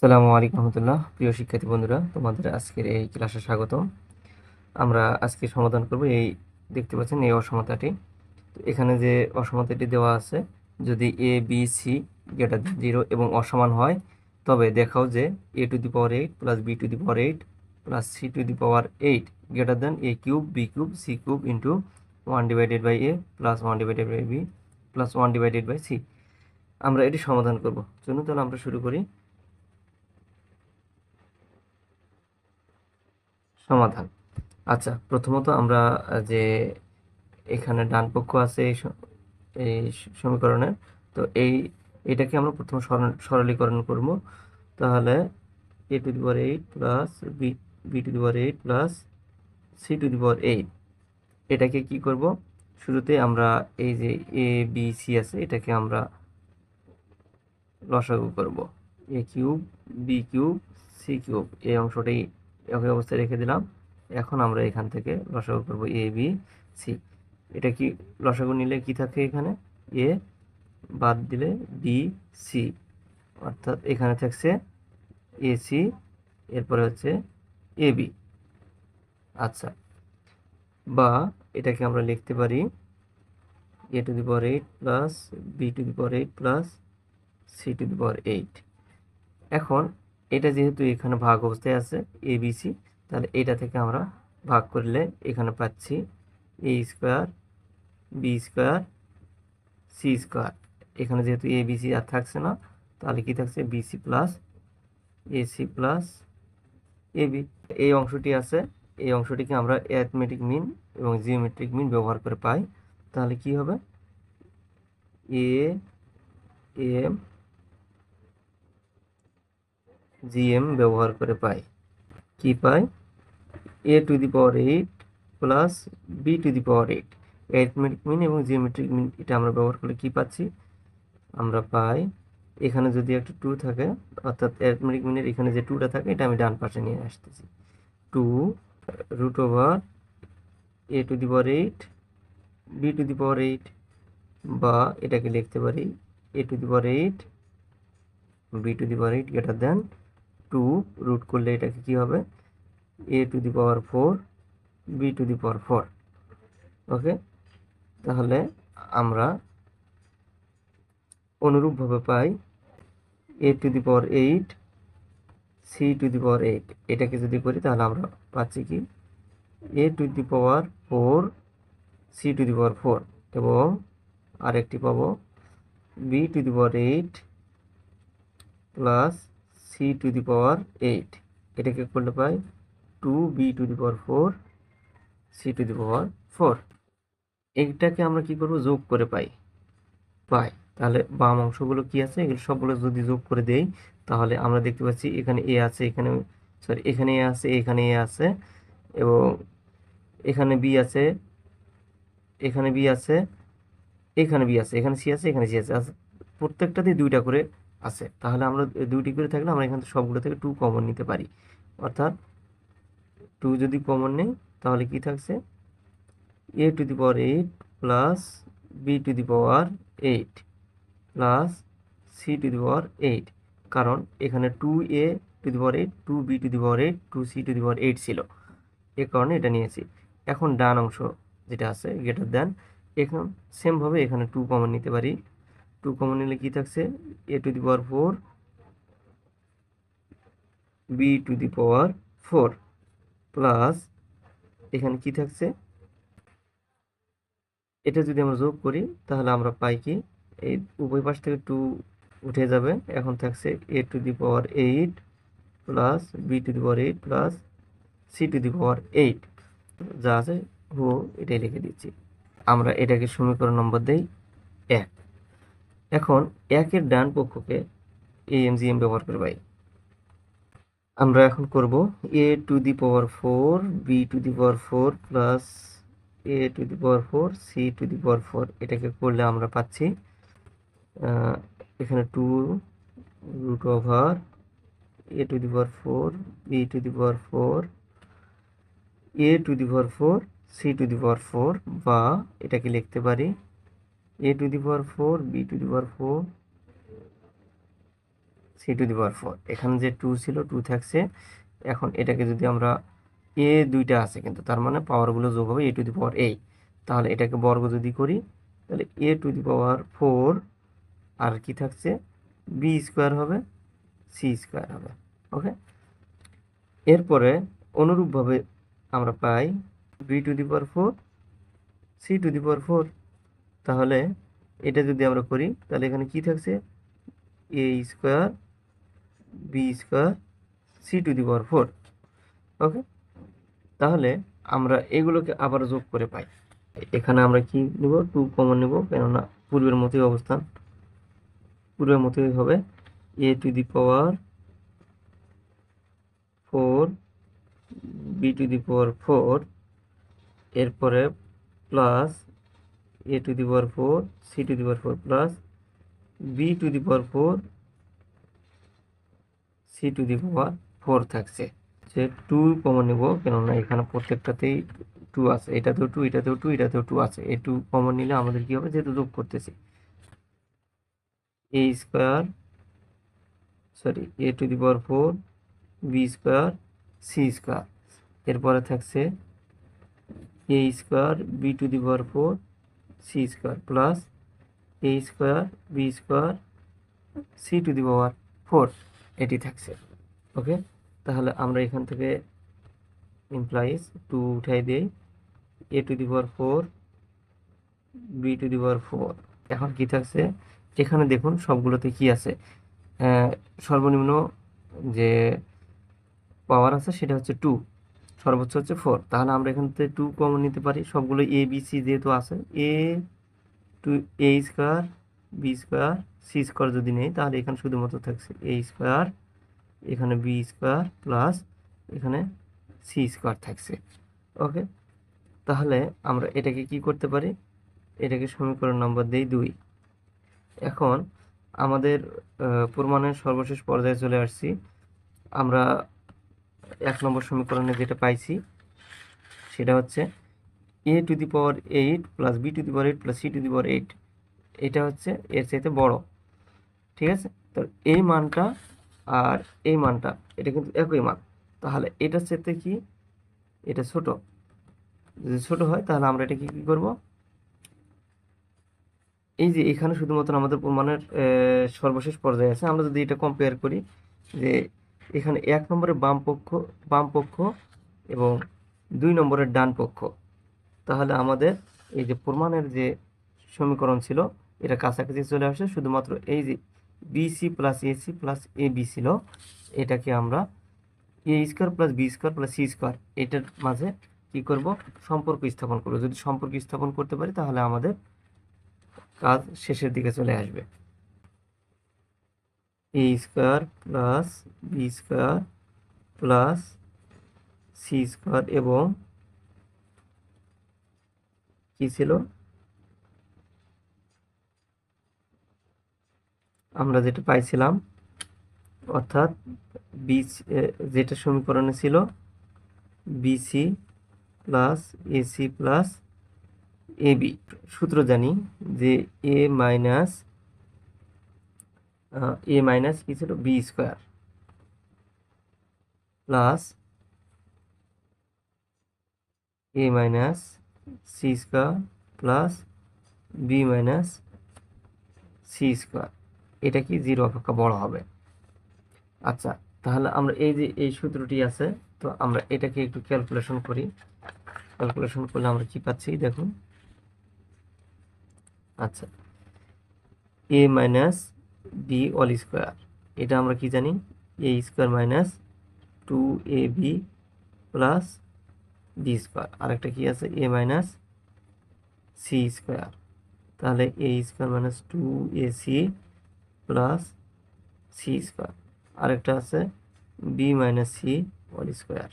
আসসালামু আলাইকুম রহমতুল্লাহ। প্রিয় শিক্ষার্থী বন্ধুরা, তোমাদের আজকের এই ক্লাসে স্বাগতম আমরা আজকে সমাধান করব এই, দেখতে পাচ্ছেন এই অসমতাটি। তো এখানে যে অসমতাটি দেওয়া আছে, যদি A B C greater than zero এবং অসমান হয়, তবে দেখাও যে A to the power eight plus B to the power eight plus C to the power eight greater than A cube B cube C cube into one divided by A plus one divided by B plus one divided by C আমরা এটি সমাধান করব। চলুন তাহলে আমরা শুরু করি। সমাধান। আচ্ছা প্রথমত আমরা যে এখানে ডান পক্ষ আছে এই সমীকরণের, তো এই, এটাকে আমরা প্রথম সরলীকরণ করব। তাহলে A to the power eight plus B B to the power eight plus C to the power eight এটাকে কি করব? শুরুতে আমরা এই যে এ বি সি আছে, এটাকে আমরা লসাগু করব। A cube B cube C cube এই অংশটাই একই অবস্থায় রেখে দিলাম। এখন আমরা এখান থেকে লসাগু করব এ বি সি এটা কি, লসাগু নিলে কি থাকে এখানে? এ বাদ দিলে বি সি অর্থাৎ এখানে থাকছে এ সি এরপরে হচ্ছে এ বি আচ্ছা। বা এটাকে আমরা লিখতে পারি A to the power eight plus B to the power eight plus C to the power eight এখন এটা যেহেতু এখানে ভাগ অবস্থায় আছে এ বি সি তাহলে এটা থেকে আমরা ভাগ করলে এখানে পাচ্ছি A square B square C square এখানে যেহেতু এ বি সি আর থাকছে না, তাহলে কি থাকছে? B C plus A C plus A B এই অংশটি আছে, এই অংশটিকে আমরা অ্যাথমেটিক মিন এবং জিওমেট্রিক মিন ব্যবহার করে পাই। তাহলে কি হবে? এ এম জিএম ব্যবহার করে পাই। কি পাই? A to the power eight plus B to the power eight arithmetic mean এবং জিওমেট্রিক মিন এটা আমরা ব্যবহার করলে কি পাচ্ছি? আমরা পাই, এখানে যদি একটা টু থাকে, অর্থাৎ অ্যারিথমেটিক মিনের এখানে যে টুটা থাকে, এটা আমি ডান পাশে নিয়ে আসতেছি। Two root over A to the power eight B to the power eight বা এটাকে লিখতে পারি A to the power eight B to the power eight greater than two root করলে এটাকে কি হবে? A to the power four B to the power four okay তাহলে আমরা অনুরূপভাবে পাই A to the power eight C to the power eight এটাকে যদি করি তাহলে আমরা পাচ্ছি কি? A to the power four C to the power four এবং আরেকটি পাবো B to the power eight plus C to the power eight. এটাকে করলে পাই? Two B to the power four C to the power four. এইটাকে আমরা কি করব? যোগ করে পাই। পাই। তাহলে বাম অংশগুলো কি আছে? এগুলো সবগুলো যদি যোগ করে দেই তাহলে আমরা দেখতে পাচ্ছি এখানে এ আছে এখানে সরি এখানে এ আছে এখানে এ আছে এবং এখানে বি আছে এখানে বি আছে এখানে বি আছে এখানে সি আছে এখানে সি আছে। আচ্ছা, প্রত্যেকটাতেই দুইটা করে আছে। তাহলে আমরা দুইটি করে থাকলে আমরা এখান থেকে সবগুলো থেকে টু কমন নিতে পারি। অর্থাৎ টু যদি কমন নেই, তাহলে কি থাকছে? A to the power eight plus B to the power eight plus C to the power eight কারণ এখানে two A to the power eight two B to the power eight two C to the power eight ছিল। এ কারণে এটা নিয়েছি। এখন ডান অংশ যেটা আছে গ্রেটার দেন এখন সেমভাবে এখানে টু কমন নিতে পারি। টু কমন নিলে কি থাকছে? A to the power four B to the power four plus এখানে কি থাকছে? এটা যদি আমরা যোগ করি, তাহলে আমরা পাই কি? এই উভয় পাশ থেকে টু উঠে যাবে, এখন থাকছে A to the power eight plus B to the power eight plus C to the power eight যা আছে হো এটাই লিখে দিচ্ছি। আমরা এটাকে সমীকরণ নম্বর দেই এক। এখন একের ডান পক্ষকে এ এম জি এম ব্যবহার করে পাই আমরা এখন করব A to the power four B to the power four plus A to the power four C to the power four এটাকে করলে আমরা পাচ্ছি এখানে two root over A to the power four B to the power four A to the power four C to the power four বা এটাকে লিখতে পারি A to the power four B to the power four C to the power four এখানে যে two ছিল two থাকছে। এখন এটাকে যদি আমরা এ দুইটা আছে, কিন্তু তার মানে পাওয়ারগুলো যোগ হবে এ টু দি পাওয়ার এই তাহলে এটাকে বর্গ যদি করি, তাহলে A to the power four আর কি থাকছে? বি স্কোয়ার হবে সি স্কোয়ার হবে। ওকে এরপরে অনুরূপভাবে আমরা পাই B to the power four C to the power four তাহলে এটা যদি আমরা করি, তাহলে এখানে কি থাকছে? A square B square C to the power four okay তাহলে আমরা এগুলোকে আবার যোগ করে পাই। এখানে আমরা কি নেব? টু কমন নেব, কেননা পূর্বের মতোই অবস্থান। পূর্বের মতোই হবে A to the power four B to the power four এরপরে plus A to the power four C to the power four plus B to the power four C to the power four থাকছে। যে two common নেব, কেননা এখানে প্রত্যেকটাতেই two আছে। এটাতেও two এটাতেও two এটাতেও টু আছে। এই টু কমন নিলে আমাদের কি হবে? যেহেতু যোগ করতেছি। A square sorry A to the power four B square C square এরপরে থাকছে A square B to the power four C square plus A square B square C to the power four এটি থাকছে। Okay তাহলে আমরা এখান থেকে implies two উঠাই দিই। A to the power four B to the power four এখন কি থাকছে? এখানে দেখুন সবগুলোতে কি আছে। সর্বনিম্ন যে পাওয়ার আছে সেটা হচ্ছে টু সর্বোচ্চ হচ্ছে ফোর তাহলে আমরা এখান থেকে টু কমন নিতে পারি। সবগুলো এ বি সি যেহেতু আছে A two A square B square C square যদি নেই, তাহলে এখানে শুধুমাত্র থাকছে এ স্কোয়ার এখানে বি স্কোয়ার প্লাস এখানে সি স্কোয়ার থাকছে। ওকে তাহলে আমরা এটাকে কি করতে পারি? এটাকে সমীকরণ নম্বর দেই দুই। এখন আমাদের প্রমাণের সর্বশেষ পর্যায়ে চলে আসছি। আমরা এক নম্বর সমীকরণে যেটা পাইছি, সেটা হচ্ছে A to the power eight plus B to the power eight plus C to the power eight এটা হচ্ছে এর চাইতে বড়। ঠিক আছে? তো এই মানটা আর এই মানটা, এটা কিন্তু একই মান। তাহলে এটার চাইতে কি? এটা ছোট। যদি ছোট হয়, তাহলে আমরা এটাকে কি করব? এই যে এখানে শুধুমাত্র আমাদের প্রমাণের সর্বশেষ পর্যায়ে আছে। আমরা যদি এটা কম্পেয়ার করি যে এখানে এক নম্বরের বাম পক্ষ বাম পক্ষ এবং দুই নম্বরের ডান পক্ষ। তাহলে আমাদের এই যে প্রমাণের যে সমীকরণ ছিল, এটা কাছাকাছি চলে আসে। শুধুমাত্র এই যে BC plus AC plus A B ছিল, এটাকে আমরা A square plus B square plus C square এটার মাঝে কি করব? সম্পর্ক স্থাপন করব। যদি সম্পর্ক স্থাপন করতে পারি, তাহলে আমাদের কাজ শেষের দিকে চলে আসবে। A square plus B square plus C square এবং কি ছিল? আমরা যেটা পাইছিলাম, অর্থাৎ বি যেটা সমীকরণে ছিল BC plus AC plus AB সূত্র জানি যে এ মাইনাস এ মাইনাস কি ছিল? B square plus A minus C square plus B minus C square এটা কি জিরো অপেক্ষা বড় হবে? আচ্ছা তাহলে আমরা এই যে এই সূত্রটি আছে, তো আমরা এটাকে একটু ক্যালকুলেশন করি। ক্যালকুলেশন করলে আমরা কি পাচ্ছি? দেখুন। আচ্ছা A minus B all square এটা আমরা কি জানি? A square minus two A B plus B square আরেকটা কি আছে? এ মাইনাস সি স্কোয়ার তাহলে A square minus two A C plus C square আরেকটা আছে? B minus C all square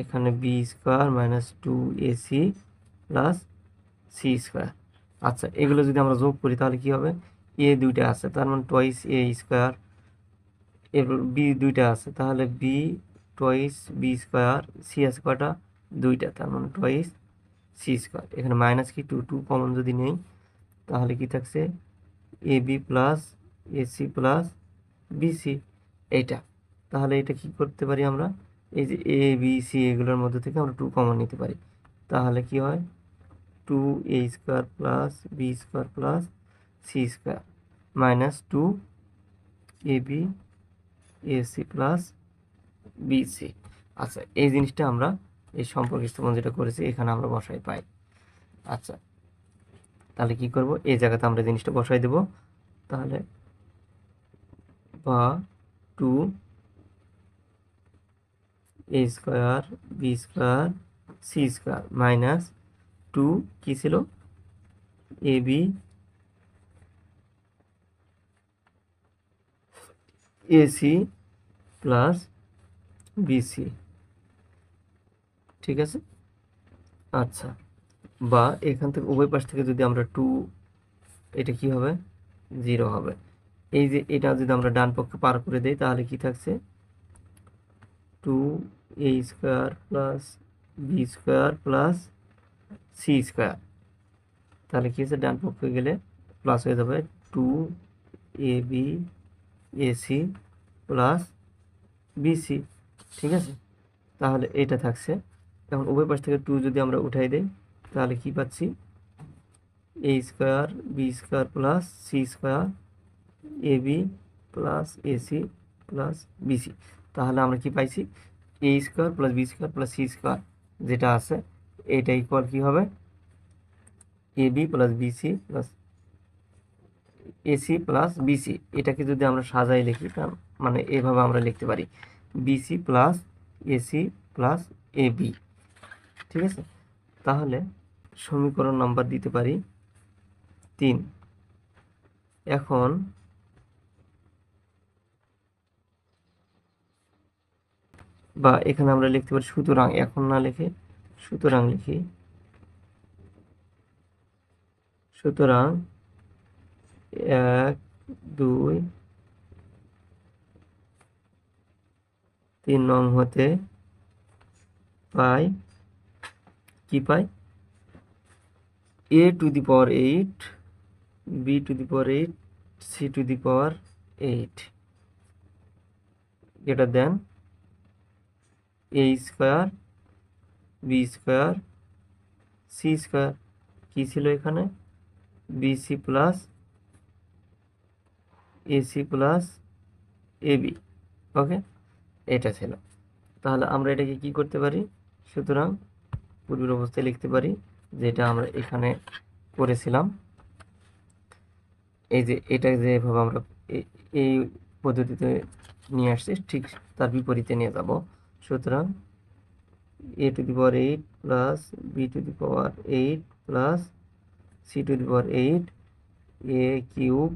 এখানে B square minus two A C plus C square আচ্ছা এগুলো যদি আমরা যোগ করি তাহলে কি হবে? এ দুইটা আছে, তার মানে টোয়াইস এ স্কোয়ার এরপর বি দুইটা আছে, তাহলে B twice B square C আছে কয়টা দুইটা, তার মানে টোয়াইস সি স্কোয়ার এখানে মাইনাস কি? টু টু কমন যদি নেই, তাহলে কি থাকছে? A B plus AC plus BC এইটা। তাহলে এটা কি করতে পারি আমরা? এই যে এ বি সি এগুলোর মধ্যে থেকে আমরা টু কমন নিতে পারি। তাহলে কি হয়? Two A square plus B square plus C square minus two A B AC plus BC আচ্ছা এই জিনিসটা আমরা, এই সম্পর্ক স্থাপন যেটা করেছি, এখানে আমরা বসাই, পাই। আচ্ছা তাহলে কি করব? এই জায়গাতে আমরা জিনিসটা বসাই দেব। তাহলে বা two A square B square C square minus two কী ছিল? A B AC plus BC ঠিক আছে? আচ্ছা বা এখান থেকে উভয় পাশ থেকে যদি আমরা টু এটা কি হবে? জিরো হবে। এই যে এটা যদি আমরা ডান পক্ষে পার করে দেই, তাহলে কি থাকছে? Two A square plus B square plus C square তাহলে কি হচ্ছে ডান পক্ষে গেলে প্লাস হয়ে যাবে two A B AC plus BC ঠিক আছে? তাহলে এটা থাকছে। এখন উভয় পাশ থেকে টু যদি আমরা উঠাই দেই, তাহলে কি পাচ্ছি? A square B square plus C square A B plus AC plus BC তাহলে আমরা কি পাইছি? A square plus B square plus C square যেটা আছে, এটা ইকুয়াল কি হবে? A B plus BC plus AC plus BC এটাকে যদি আমরা সাজাই লিখি, তার মানে এভাবে আমরা লিখতে পারি। BC plus AC plus A B ঠিক আছে? তাহলে সমীকরণ নাম্বার দিতে পারি তিন। এখন বা এখানে আমরা লিখতে পারি সুতরাং, এখন না লিখে সুতরাং লিখি। সুতরাং এক, দুই, তিন নং হতে পাই কি পাই? A to the power eight B to the power eight C to the power eight এটা than A square B square C square কী ছিল এখানে? BC plus AC plus AB okay এটা ছিল। তাহলে আমরা এটাকে কি করতে পারি? সুতরাং পূর্বের অবস্থায় লিখতে পারি, যেটা আমরা এখানে করেছিলাম। এই যে এটা যেভাবে আমরা এই পদ্ধতিতে নিয়ে আসছি, ঠিক তার বিপরীতে নিয়ে যাব। সুতরাং A to the power eight plus B to the power eight plus C to the power eight A cube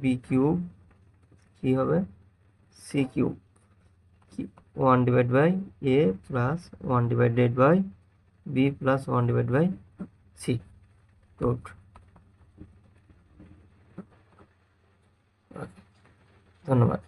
B cube কী হবে? C cube one divide by A plus one divided by B plus one divide by C root ধন্যবাদ।